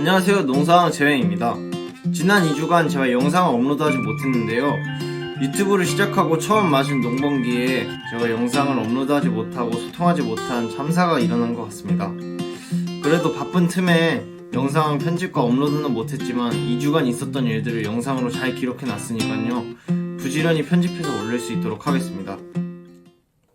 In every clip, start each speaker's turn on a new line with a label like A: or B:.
A: 안녕하세요. 농사왕 재행입니다. 지난 2주간 제가 영상을 업로드하지 못했는데요. 유튜브를 시작하고 처음 마신 농번기에 제가 영상을 업로드하지 못하고 소통하지 못한 참사가 일어난 것 같습니다. 그래도 바쁜 틈에 영상 편집과 업로드는 못했지만 2주간 있었던 일들을 영상으로 잘 기록해 놨으니까요. 부지런히 편집해서 올릴 수 있도록 하겠습니다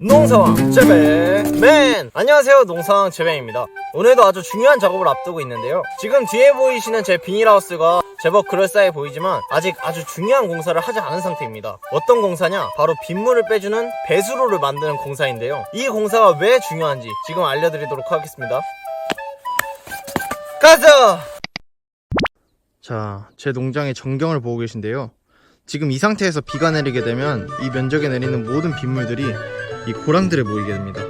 A: 농사왕 재배맨! 안녕하세요 농사왕 재배입니다. 오늘도 아주 중요한 작업을 앞두고 있는데요. 지금 뒤에 보이시는 제 비닐하우스가 제법 그럴싸해 보이지만 아직 아주 중요한 공사를 하지 않은 상태입니다. 어떤 공사냐? 바로 빗물을 빼주는 배수로를 만드는 공사인데요. 이 공사가 왜 중요한지 지금 알려드리도록 하겠습니다. 가자! 자, 제 농장의 전경을 보고 계신데요. 지금 이 상태에서 비가 내리게 되면 이 면적에 내리는 모든 빗물들이 이 고랑들에 모이게 됩니다.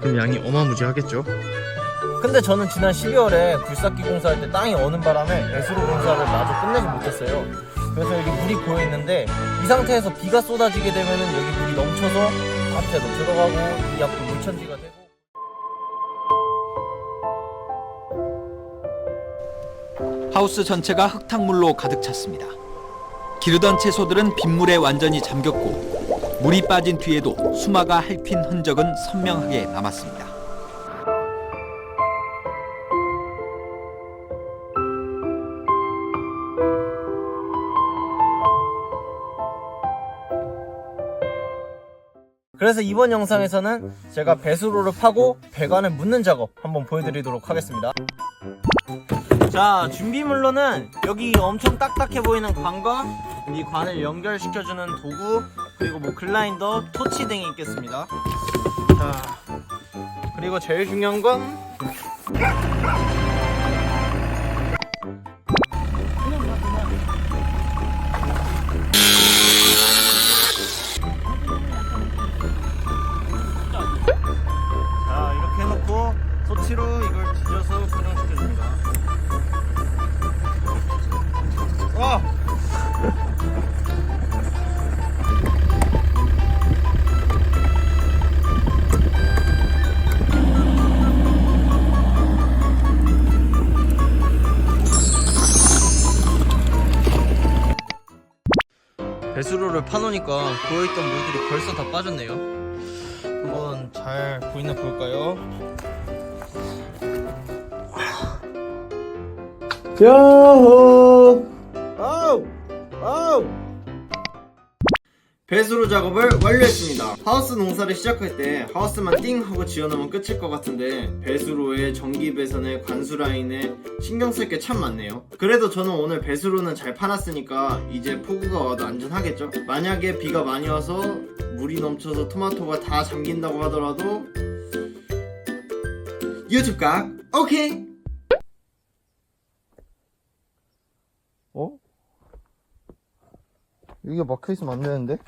A: 그럼 양이 어마무지하겠죠? 근데 저는 지난 12월에 굴삭기 공사할 때 땅이 어는 바람에 배수로 공사를 마저 끝내지 못했어요. 그래서 여기 물이 고여 있는데 이 상태에서 비가 쏟아지게 되면은 여기 물이 넘쳐서 밭에도 들어가고 이 앞도 물천지가 되고
B: 하우스 전체가 흙탕물로 가득 찼습니다. 기르던 채소들은 빗물에 완전히 잠겼고 물이 빠진 뒤에도 수마가 핥힌 흔적은 선명하게 남았습니다.
A: 그래서 이번 영상에서는 제가 배수로를 파고 배관을 묻는 작업 한번 보여드리도록 하겠습니다. 자, 준비물로는 여기 엄청 딱딱해 보이는 관과 이 관을 연결시켜주는 도구 그리고 뭐 글라인더, 토치 등이 있겠습니다. 자, 그리고 제일 중요한 건 배수로를 파놓으니까 고여있던 물들이 벌써 다 빠졌네요. 한번 잘 보이나 볼까요? 야호! 배수로 작업을 완료했습니다. 하우스 농사를 시작할 때 하우스만 띵 하고 지어놓으면 끝일 것 같은데 배수로에 전기 배선에 관수 라인에 신경 쓸 게 참 많네요. 그래도 저는 오늘 배수로는 잘 파놨으니까 이제 폭우가 와도 안전하겠죠? 만약에 비가 많이 와서 물이 넘쳐서 토마토가 다 잠긴다고 하더라도 유튜브 각 오케이. 어? 여기가 막혀 있으면 안 되는데?